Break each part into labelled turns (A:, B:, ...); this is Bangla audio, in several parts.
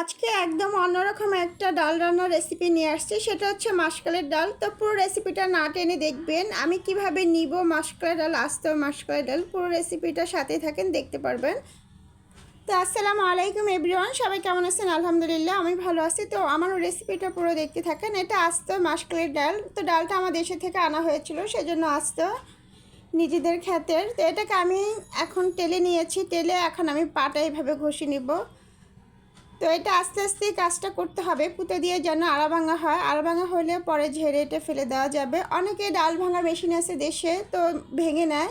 A: আজকে একদম অন্যরকম একটা ডাল রান্নার রেসিপি নিয়ে আসছি। সেটা হচ্ছে মাসকালের ডাল। তো পুরো রেসিপিটা না টেনে দেখবেন। আমি কীভাবে নিব মাসকালের ডাল, আস্ত মাসকালের ডাল, পুরো রেসিপিটা সাথে থাকেন, দেখতে পারবেন। তো আসসালামু আলাইকুম এভরিওয়ান, সবাই কেমন আছেন? আলহামদুলিল্লাহ, আমি ভালো আছি। তো আমার রেসিপিটা পুরো দেখতে থাকেন। এটা আস্ত মাসকালের ডাল। তো ডালটা আমার দেশে থেকে আনা হয়েছিল, সেজন্য আস্ত নিজেদের ক্ষেতের। তো এটাকে আমি এখন টেলে নিয়েছি। টেলে এখন আমি পাটা এইভাবে ঘষে নিব। তো এটা আস্তে আস্তে কাজটা করতে হবে। পুঁতে দিয়ে যেন আড়া ভাঙা হয়। আড়া ভাঙা হলে পরে ঝেড়ে এটা ফেলে দেওয়া যাবে। অনেকে ডাল ভাঙা মেশিন আছে দেশে, তো ভেঙে নেয়।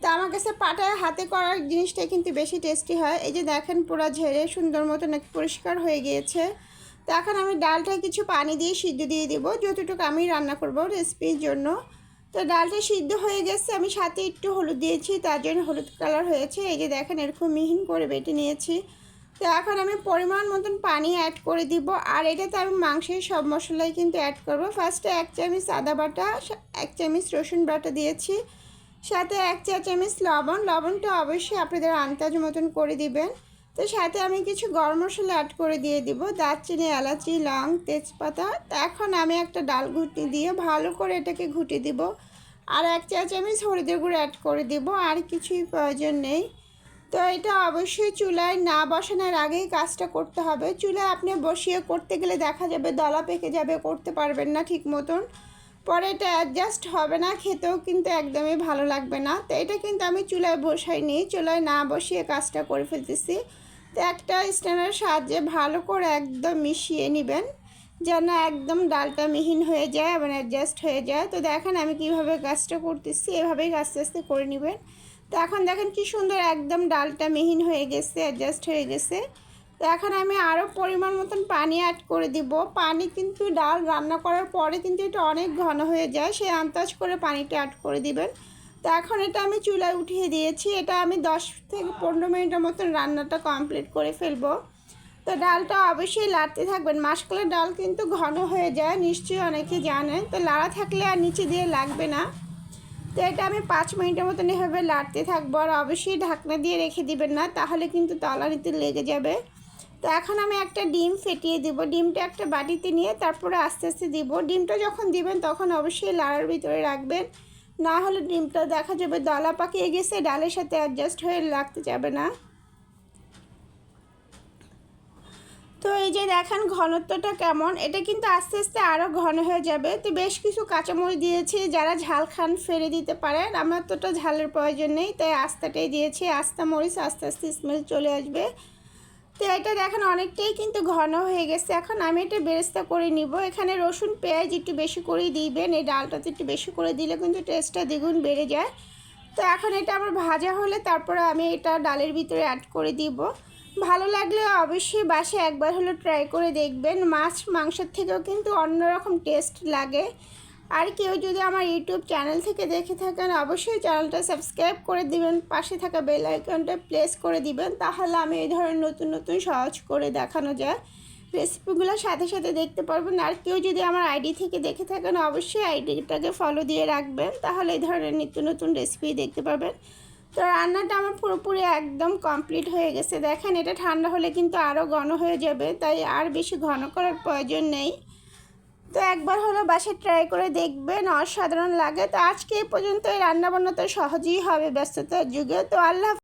A: তো আমার কাছে পাটায় হাতে করার জিনিসটাই কিন্তু বেশি টেস্টি হয়। এই যে দেখেন পুরো ঝেড়ে সুন্দর মতো নাকি পরিষ্কার হয়ে গিয়েছে। তো এখন আমি ডালটা কিছু পানি দিয়ে সিদ্ধ দিয়ে দিব। যতটুকু আমি রান্না করব রেসিপির জন্য। তো ডালটা সিদ্ধ হয়ে গেছে। আমি সাথে একটু হলুদ দিয়েছি। তার জন্য হলুদ কালার হয়েছে। এই যে দেখেন এরকম মিহিন করে বেটে নিয়েছি। তো এখন আমি পরিমাণ মতন পানি অ্যাড করে দিব। আর এটাতে আমি মাংসের সব মশলাই কিন্তু অ্যাড করব। ফার্স্টে এক চামচ আদা বাটা এক চামচ রসুন বাটা দিয়েছি। সাথে এক চা চামচ লবণ। লবণটা অবশ্যই আপনাদের আন্দাজ মতন করে দিবেন। তো সাথে আমি কিছু গরম মশলা অ্যাড করে দিয়ে দিব। দারচিনি, এলাচি, লং, তেজপাতা। তো এখন আমি একটা ডাল ঘুটনি দিয়ে ভালো করে এটাকে ঘুটে দিব। আর এক চা চামচ হলুদের গুঁড়ো অ্যাড করে দিব। আর কিছুই প্রয়োজন নেই। তো এটা অবশ্যই চুলায় না বসানোর আগেই কাজটা করতে হবে। চুলায় আপনি বসিয়ে করতে গেলে দেখা যাবে দলা পেকে যাবে, করতে পারবেন না ঠিক মতন। পরে এটা অ্যাডজাস্ট হবে না, খেতেও কিন্তু একদমই ভালো লাগবে না। তো এটা কিন্তু আমি চুলায় বসাইনি, চুলায় না বসিয়ে কাজটা করে ফেলতেছি। তো একটা স্ট্যান্ডের সাহায্যে ভালো করে একদম মিশিয়ে নেবেন, যেন একদম ডালটা মিহিন হয়ে যায় এবং অ্যাডজাস্ট হয়ে যায়। তো দেখেন আমি কীভাবে কাজটা করতেছি, এভাবেই আস্তে আস্তে করে নেবেন। তো এখন দেখেন কি সুন্দর একদম ডালটা মিহিন হয়ে গেছে অ্যাডজাস্ট হয়ে গেছে। তো এখন আমি আরও পরিমাণ মতন পানি অ্যাড করে দিব। পানি কিন্তু ডাল রান্না করার পরে কিন্তু এটা অনেক ঘন হয়ে যায় সেই আন্দাজ করে পানিটা অ্যাড করে দিবেন। তো এখন এটা আমি চুলায় উঠিয়ে দিয়েছি, এটা আমি দশ থেকে পনেরো মিনিটের মতন রান্নাটা কমপ্লিট করে ফেলব। তো ডালটা অবশ্যই লাড়তে থাকবেন মাসকলের ডাল কিন্তু ঘন হয়ে যায়, নিশ্চয়ই অনেকে জানেন। তো লাড়া থাকলে আর নিচে দিয়ে লাগবে না। তো এটা আমি পাঁচ মিনিটের মতন এভাবে লাড়তে থাকব। আর অবশ্যই ঢাকনা দিয়ে রেখে দিবেন না, তাহলে কিন্তু তলানিতে লেগে যাবে। তো এখন আমি একটা ডিম ফেটিয়ে দিব। ডিমটা একটা বাটিতে নিয়ে তারপরে আস্তে আস্তে দিব। ডিমটা যখন দিবেন তখন অবশ্যই লাড়ার ভিতরে রাখবেন। না হলে ডিমটা দেখা যাবে দলা পাকিয়ে গেছে, ডালের সাথে অ্যাডজাস্ট হয়ে লাগতে যাবে না। তো এই যে দেখেন ঘনত্বটা কেমন, এটা কিন্তু আস্তে আস্তে আরও ঘন হয়ে যাবে। তো বেশ কিছু কাঁচামরিচ দিয়েছি, যারা ঝাল খান ফেলে দিতে পারেন। আমার তোটা ঝালের প্রয়োজন নেই, তাই আস্তাটাই দিয়েছি। আস্তা মরিচ আস্তে আস্তে স্মেল চলে আসবে। তো এটা দেখেন অনেকটাই কিন্তু ঘন হয়ে গেছে। এখন আমি এটা বেরেস্তা করে নিব। এখানে রসুন, পেঁয়াজ একটু বেশি করেই দিবেন। এই ডালটাতে একটু বেশি করে দিলে কিন্তু টেস্টটা দ্বিগুণ বেড়ে যায়। তো এখন এটা আমার ভাজা হলে তারপরে আমি এটা ডালের ভিতরে অ্যাড করে দিব। ভালো লাগলে অবশ্যই বাসে একবার হলো ট্রাই করে দেখবেন। মাছ, মাংসের থেকেও কিন্তু অন্যরকম টেস্ট লাগে। আর কেউ যদি আমার ইউটিউব চ্যানেল থেকে দেখে থাকেন, অবশ্যই চ্যানেলটা সাবস্ক্রাইব করে দিবেন, পাশে থাকা বেল আইকনটা প্রেস করে দিবেন, তাহলে আমি এই ধরনের নতুন নতুন সহজ করে দেখানো যায়। রেসিপিগুলো সাথে সাথে দেখতে পারবেন। আর কেউ যদি আমার আইডি থেকে দেখে থাকেন, অবশ্যই আইডিটাকে ফলো দিয়ে রাখবেন, তাহলে এই ধরনের নিত্য নতুন রেসিপি দেখতে পাবেন তো রান্নাটা আমার পুরোপুরি একদম কমপ্লিট হয়ে গেছে। দেখেন, এটা ঠান্ডা হলে কিন্তু আরও ঘন হয়ে যাবে, তাই আর বেশি ঘন করার প্রয়োজন নেই। তো একবার হলো বাসায় ট্রাই করে দেখবেন, অসাধারণ লাগে। তো আজকে এই পর্যন্ত এই রান্নাবান্না তো সহজেই হবে ব্যস্ততার যুগে। তো আল্লাহ